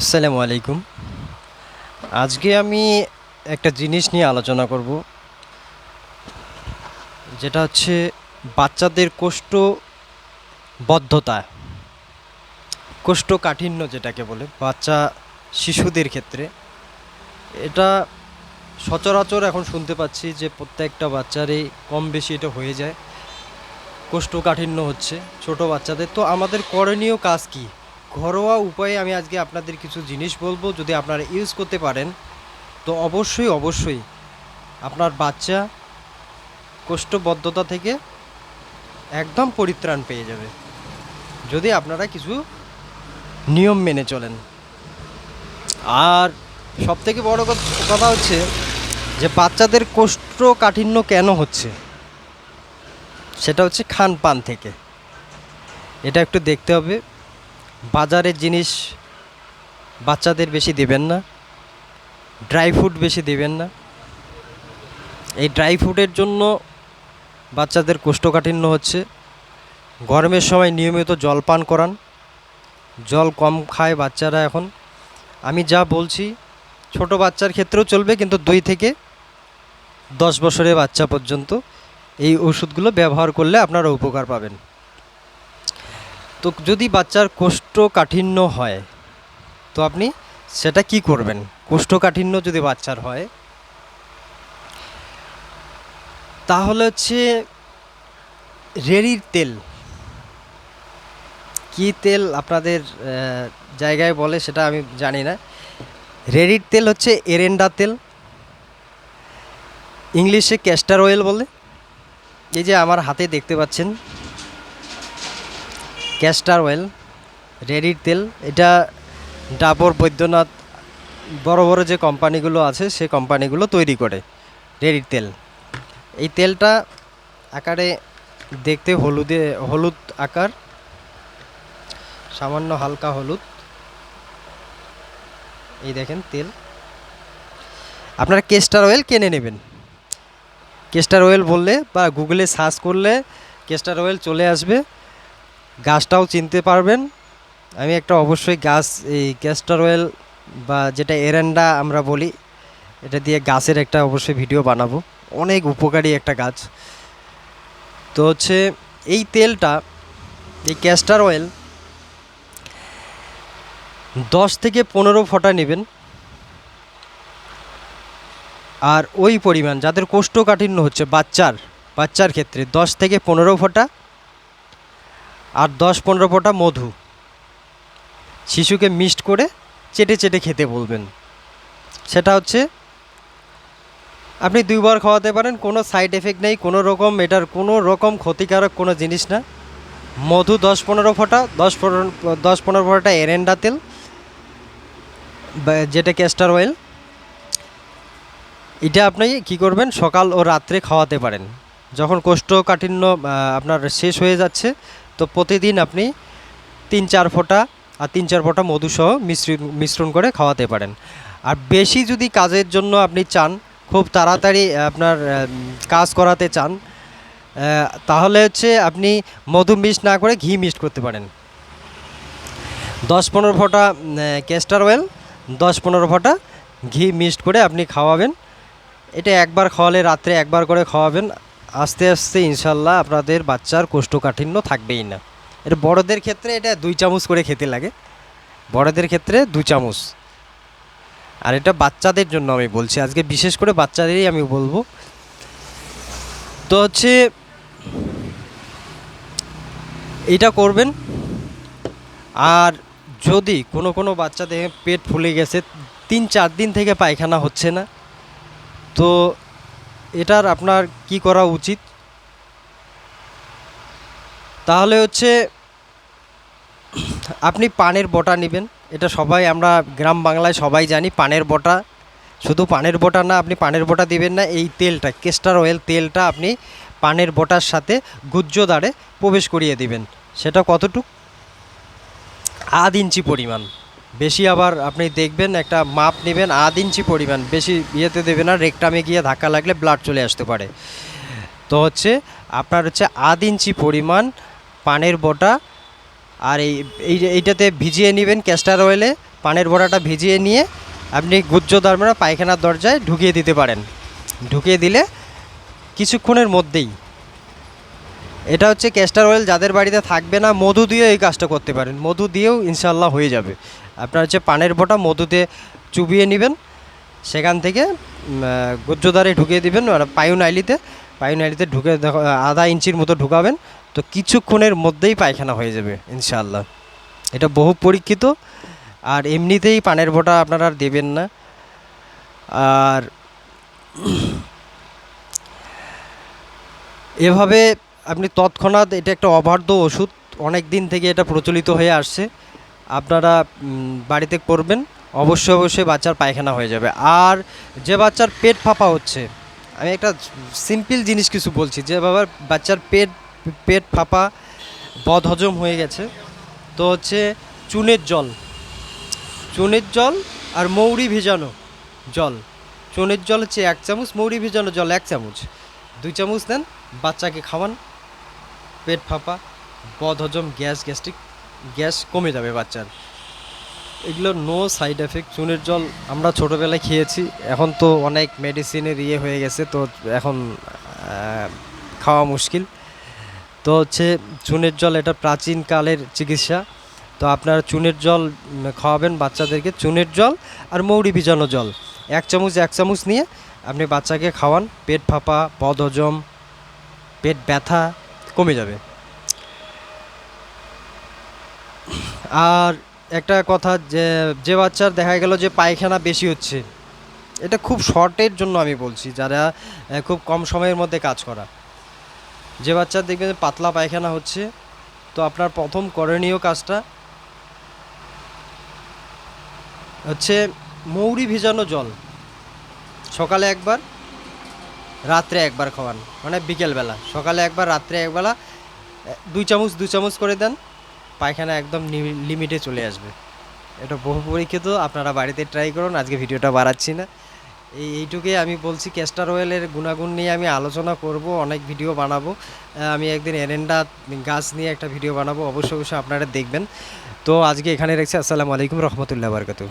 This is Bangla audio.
আসসালামু আলাইকুম। আজকে আমি একটা জিনিস নিয়ে আলোচনা করব, যেটা হচ্ছে বাচ্চাদের কোষ্ঠবদ্ধতা, কোষ্ঠকাঠিন্য যেটাকে বলে, বাচ্চা শিশুদের ক্ষেত্রে। এটা সচরাচর এখন শুনতে পাচ্ছি যে প্রত্যেকটা বাচ্চারই কম বেশি এটা হয়ে যায়, কোষ্ঠকাঠিন্য হচ্ছে ছোট বাচ্চাদের। তো আমাদের করণীয় কাজ কি? ঘরোয়া উপায়ে আমি আজকে আপনাদের কিছু জিনিস বলব যদি আপনারা ইউজ করতে পারেন, তো অবশ্যই অবশ্যই আপনার বাচ্চা কোষ্ঠবদ্ধতা থেকে একদম পরিত্রাণ পেয়ে যাবে। যদি আপনারা কিছু নিয়ম মেনে চলেন। আর সবথেকে বড় কথা- কথা হচ্ছে যে বাচ্চাদের কোষ্ঠকাঠিন্য কেন হচ্ছে? সেটা হচ্ছে খান পান থেকে। এটা একটু দেখতে হবে। বাজারের জিনিস বাচ্চাদের বেশি দেবেন না, ড্রাই ফ্রুট বেশি দেবেন না। এই ড্রাই ফ্রুটের জন্য বাচ্চাদের কোষ্ঠকাঠিন্য হচ্ছে, গরমের সময় নিয়মিত জল পান করান, জল কম খায় বাচ্চারা এখন। আমি যা বলছি, ছোট বাচ্চার ক্ষেত্রেও চলবে, কিন্তু দুই থেকে দশ বছরের বাচ্চা পর্যন্ত এই ওষুধগুলো ব্যবহার করলে আপনারা উপকার পাবেন। তো যদি বাচ্চার কোষ্ঠকাঠিন্য হয়, তো আপনি সেটা কি করবেন? কোষ্ঠকাঠিন্য যদি বাচ্চার হয়, তাহলে হচ্ছে রেড়ির তেল। কি তেল আপনাদের জায়গায় বলে সেটা আমি জানি না। রেড়ির তেল হচ্ছে এরেন্ডা তেল। ইংলিশে ক্যাস্টার অয়েল বলে। এই যে আমার হাতে দেখতে পাচ্ছেন ক্যাস্টার অয়েল রেডির তেল, এটা ডাবর বৈদ্যনাথ বড় বড় যে কোম্পানিগুলো আছে, সে কোম্পানিগুলো তৈরি করে রেডির তেল। এই তেলটা আকারে দেখতে হলুদে, হলুদ আকার, সামান্য হালকা হলুদ। এই দেখেন তেল। আপনারা কেস্টার অয়েল কিনে নেবেন। কেস্টার অয়েল বললে বা গুগলে সার্চ করলে কেস্টার অয়েল চলে আসবে। গাছটাও চিনতে পারবেন। আমি একটা অবশ্যই গাছ, এই ক্যাস্টার অয়েল বা যেটা এরেন্ডা আমরা বলি, এটা দিয়ে গাছের একটা অবশ্যই ভিডিও বানাবো। অনেক উপকারী একটা গাছ। তো হচ্ছে, এই তেলটা, এই ক্যাস্টার অয়েল দশ থেকে পনেরো ফোঁটা নেবেন। আর ওই পরিমাণ, যাদের কোষ্ঠকাঠিন্য হচ্ছে বাচ্চার বাচ্চার ক্ষেত্রে, দশ থেকে পনেরো ফোঁটা। আর দশ পনেরো ফোঁটা মধু। শিশুকে মিক্সড করে চেটে চেটে খেতে বলবেন। সেটা হচ্ছে, আপনি দুইবার খাওয়াতে পারেন, কোনো সাইড এফেক্ট নেই, কোনো রকম এটার কোনো রকম ক্ষতিকারক কোনো জিনিস না। মধু দশ পনেরো ফোঁটা, দশ পনেরো দশ পনেরো ফোঁটা এরেন্ডা তেল যেটা ক্যাস্টার অয়েল এটা আপনি কি করবেন, সকাল ও রাত্রে খাওয়াতে পারেন। যখন কোষ্ঠকাঠিন্য আপনার শেষ হয়ে যাচ্ছে তো প্রতিদিন আপনি তিন চার ফোঁটা আর তিন চার ফোঁটা মধুসহ মিশ্রণ মিশ্রণ করে খাওয়াতে পারেন। আর বেশি যদি কাজের জন্য আপনি চান, খুব তাড়াতাড়ি আপনার কাজ করাতে চান তাহলে হচ্ছে আপনি মধু মিক্স না করে ঘি মিক্সড করতে পারেন। দশ পনেরো ফোঁটা ক্যাস্টার অয়েল দশ পনেরো ফোঁটা ঘি মিক্সড করে আপনি খাওয়াবেন। এটা একবার খাওয়ালে রাত্রে একবার করে খাওয়াবেন। আস্তে আস্তে ইনশাল্লাহ আপনাদের বাচ্চার কোষ্ঠকাঠিন্য থাকবেই না। এটা বড়দের ক্ষেত্রে এটা দুই চামচ করে খেতে লাগে। বড়দের ক্ষেত্রে দু চামচ। আর এটা বাচ্চাদের জন্য আমি বলছি। আজকে বিশেষ করে বাচ্চাদেরই আমি বলব। তো হচ্ছে, এটা করবেন। আর যদি কোনো কোনো বাচ্চা দেখে পেট ফুলে গেছে, তিন চার দিন থেকে পায়খানা হচ্ছে না, তো এটার আপনার কি করা উচিত? তাহলে হচ্ছে, আপনি পানের বটা নেবেন। এটা সবাই, আমরা গ্রাম বাংলায় সবাই জানি, পানের বটা। শুধু পানের বটা না, আপনি পানের বটা দিবেন না, এই তেলটা, কেস্টার অয়েল তেলটা আপনি পানের বটার সাথে গুজ্জ দাঁড়ে প্রবেশ করিয়ে দিবেন। সেটা কতটুক? আধ ইঞ্চি পরিমাণ। বেশি আবার আপনি দেখবেন, একটা মাপ নেবেন, আধ ইঞ্চি পরিমাণ, বেশি ইয়েতে দেবেন না, রেকটামে গিয়ে ধাক্কা লাগলে ব্লাড চলে আসতে পারে। তো হচ্ছে, আপনার হচ্ছে আধ ইঞ্চি পরিমাণ পানের বটা, আর এই, এই- এইটাতে ভিজিয়ে নেবেন ক্যাস্টার অয়েলে, পানের বড়াটা ভিজিয়ে নিয়ে আপনি গুজ্জ দরমানা পায়খানার দরজায় ঢুকিয়ে দিতে পারেন। ঢুকিয়ে দিলে কিছুক্ষণের মধ্যেই, এটা হচ্ছে ক্যাস্টার অয়েল, যাদের বাড়িতে থাকবে না, মধু দিয়ে এই কাজটা করতে পারেন। মধু দিয়েও ইনশাল্লাহ হয়ে যাবে। আপনার হচ্ছে পানের বটা মধুতে চুবিয়ে নেবেন। সেখান থেকে গুজ্জদারে ঢুকিয়ে দিবেন আর পায়ু নাইলিতে পায়ু নাইলিতে ঢুকে আধা ইঞ্চির মতো ঢুকাবেন। তো কিছুক্ষণের মধ্যেই পায়খানা হয়ে যাবে ইনশাল্লাহ এটা বহু পরীক্ষিত, আর এমনিতেই পানের বোটা আপনারা আর দেবেন না। আর এভাবে আপনি তৎক্ষণাৎ এটা একটা অবাধ্য ওষুধ অনেক দিন থেকে এটা প্রচলিত হয়ে আসছে। আপনারা বাড়িতে করবেন অবশ্যই অবশ্যই বাচ্চার পায়খানা হয়ে যাবে। আর যে বাচ্চার পেট ফাঁপা হচ্ছে, আমি একটা সিম্পল জিনিস কিছু বলছি, যে বাবার বাচ্চার পেট পেট ফাঁপা, বদহজম হয়ে গেছে, তো হচ্ছে চুনের জল। চুনের জল আর মৌরি ভেজানো জল। চুনের জল হচ্ছে এক চামচ, মৌরি ভেজানো জল এক চামচ। দুই চামচ দেন বাচ্চাকে খাওয়ান। পেট ফাঁপা, বদহজম, গ্যাস, গ্যাস্ট্রিক গ্যাস কমে যাবে বাচ্চার। এগুলো নো সাইড এফেক্ট চুনের জল আমরা ছোটোবেলায় খেয়েছি, এখন তো অনেক মেডিসিনের ইয়ে হয়ে গেছে, তো এখন খাওয়া মুশকিল। তো হচ্ছে চুনের জল এটা প্রাচীনকালের চিকিৎসা, তো আপনারা চুনের জল খাওয়াবেন বাচ্চাদেরকে, চুনের জল আর মৌরি ভিজানো জল। এক চামচ এক চামচ নিয়ে আপনি বাচ্চাকে খাওয়ান, পেট ফাঁপা বদহজম পেট ব্যথা কমে যাবে। আর একটা কথা যে যে বাচ্চার দেখা গেল যে পায়খানা বেশি হচ্ছে, এটা খুব শর্টের জন্য আমি বলছি, যারা খুব কম সময়ের মধ্যে কাজ করা। যে বাচ্চার দেখবেন পাতলা পায়খানা হচ্ছে, তো আপনার প্রথম করণীয় কাজটা হচ্ছে মৌরি ভিজানো জল। সকালে একবার, রাত্রে একবার খাওয়ান মানে বিকেলবেলা। সকালে একবার, রাত্রে একবেলা দুই চামচ দুই চামচ করে দেন। পায়খানা একদম লিমিটে চলে আসবে। এটা বহু পরীক্ষিত, আপনারা বাড়িতে ট্রাই করুন, আজকে ভিডিওটা বাড়াচ্ছি না। এই এইটুকুই আমি বলছি ক্যাস্টার অয়েলের গুণাগুণ নিয়ে আমি আলোচনা করব, অনেক ভিডিও বানাবো। আমি একদিন এরেন্ডা গাছ নিয়ে একটা ভিডিও বানাবো, অবশ্যই অবশ্যই আপনারা দেখবেন। তো আজকে এখানে রেখেছি, আসসালামু আলাইকুম রহমতুল্লাহ বারকাতু